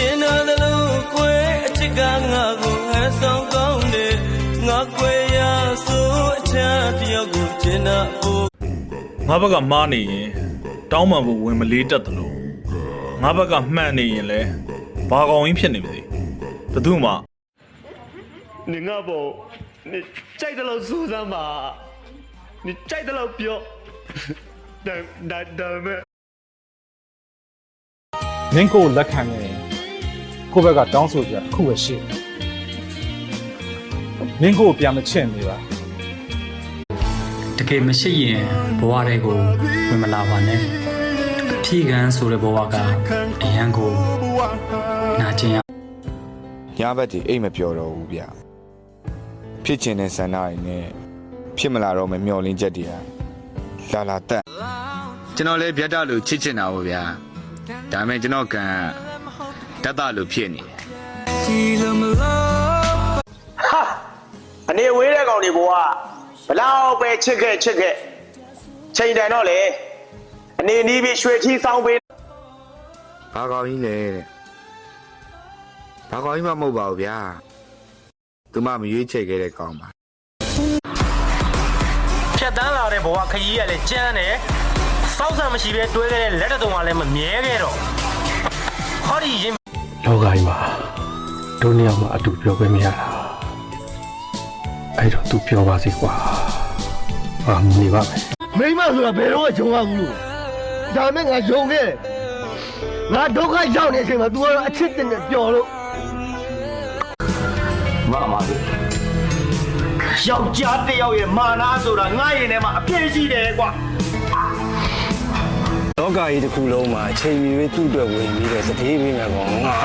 ကျင်နာသလိုခွဲအချစ်ကငါကိုဟန်ဆောင်ကောင်းတယ်ငါခွဲရဆိုအချမ်းတယောက်ကိုကျင်နာဖို့ငါဘက်ကမားနေရင်တောင်းပန်ဖို့ဝင်မလေးတတ်သလိုငါဘက်ကမှန်နေရင်လဲဘာကောင်ရင်းဖြစ်နေမသိဘသူမှနင်ငါဘောနင်ကြိုက်တယ်လို့စူးစမ်းပါနင်ကြိုက်တယ်လို့ပြောဒါဒါဒါမဲ့နင်ကိုလက်ခံတယ် ကိုယ့်ဘက်ကတောင်းဆိုကြတစ်ခုပဲရှိတယ်မင်းကိုကိုပြန်မချင့်နေပါတကယ်မရှိရင်ဘဝတွေကိုဝင်မလာပါနဲ့ဖြည့်ကန်းဆိုတဲ့ဘဝကအရန်ကိုနာကျင်ရညဘက်ဒီအိတ်မပြောတော့ဘူးဗျဖြစ်ချင်တဲ့ဆန္ဒတွေနဲ့ဖြစ်မလာတော့မမျောလင်းချက်တွေကလာလာတက်ကျွန်တော်လည်းဗျတ်တလို့ချစ်ချင်တာပေါ့ဗျာဒါပေမဲ့ကျွန်တော်ကံ တတ်တလို့ဖြစ်နေတယ်အနေဝေးတဲ့ကောင်တွေဘဝဘလောက်ပဲချစ်ခဲ့ချစ်ခဲ့ချိန်တန်တော့လေအနေနီးပြီးရွှေထီးဆောင်ပေးဘာကောင်ကြီးလဲတဲ့ဘာကောင်ကြီးမှမဟုတ်ပါဘူးဗျာသူမမရွေးချယ်ခဲ့တဲ့ကောင်ပါဖြတ်တန်းလာတဲ့ဘဝခရီးကလည်းကြမ်းတယ်စောက်ဆံမရှိပဲတွဲခဲ့တဲ့လက်တတုံကလည်းမမြဲခဲ့တော့ဟောဒီရင် လောကကြီးမှာတို့နှစ်ယောက်မှအတူပြောခွင့်မရတာအဲ့တော့ तू ပြောပါစေကွာဟာနေပါမယ်မိမဆိုတာဘယ်တော့ဂျုံရဘူးလို့ဒါမဲ့ငါယုံခဲ့တယ်ငါဒုက္ခရောက်နေတဲ့အချိန်မှာ तू ကတော့အချစ်တင်နဲ့ပျော်လို့မမလေးယောက်ျားတစ်ယောက်ရဲ့မာနာဆိုတာငါရင်ထဲမှာအပြည့်ရှိတယ်ကွာ လောကကြီးတစ်ခုလုံးမှာအချိန်မီသူ့အတွက်ဝင်ပြီးတဲ့စတေးပေးမယ်ကောင်ငါ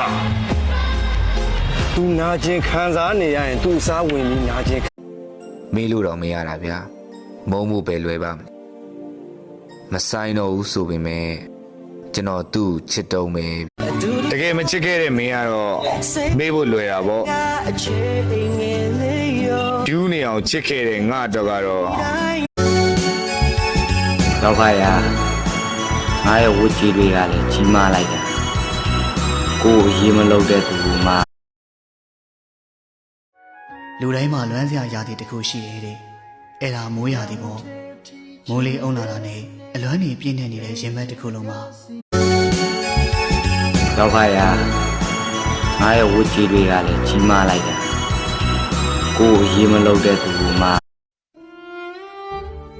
तू နာကျင်ခံစားနေရရင် तू စားဝင်ပြီးနာကျင်မေးလို့တော့မရတာဗျာမုံမှုပဲလွယ်ပါမလဲမဆိုင်တော့ဘူးဆိုပေမဲ့ကျွန်တော်သူ့ချစ်တုံးပဲတကယ်မချစ်ခဲ့တဲ့မင်းကတော့မေးဖို့လွယ်တာပေါ့ဒူးနေအောင်ချစ်ခဲ့တဲ့ငါတော့ကတော့တော့ခါရ ငါရဲ့ဝတ်ကြီးတွေကလည်းကြီးမားလိုက်တာကိုယ်ရေမလုပ်တဲ့သူကမှလူတိုင်းမှာလွမ်းစရာရာသီတစ်ခုရှိတယ်တဲ့အဲ့ဒါမိုးရာသီပေါ့မိုးလေးအုံလာတာနဲ့အလွမ်းနေပြည့်နေနေတဲ့ရင်ဘတ်တစ်ခုလုံးမှာတော့ခါရငါရဲ့ဝတ်ကြီးတွေကလည်းကြီးမားလိုက်တာကိုယ်ရေမလုပ်တဲ့သူကမှ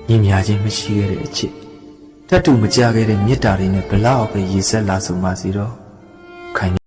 ညီမြချင်းမရှိခဲ့တဲ့အချစ် တတ်တူမကြခဲ့တဲ့မေတ္တာတွေနဲ့ဘလောက်ပဲရည်ဆက်လာဆုံးပါစီတော့ခိုင်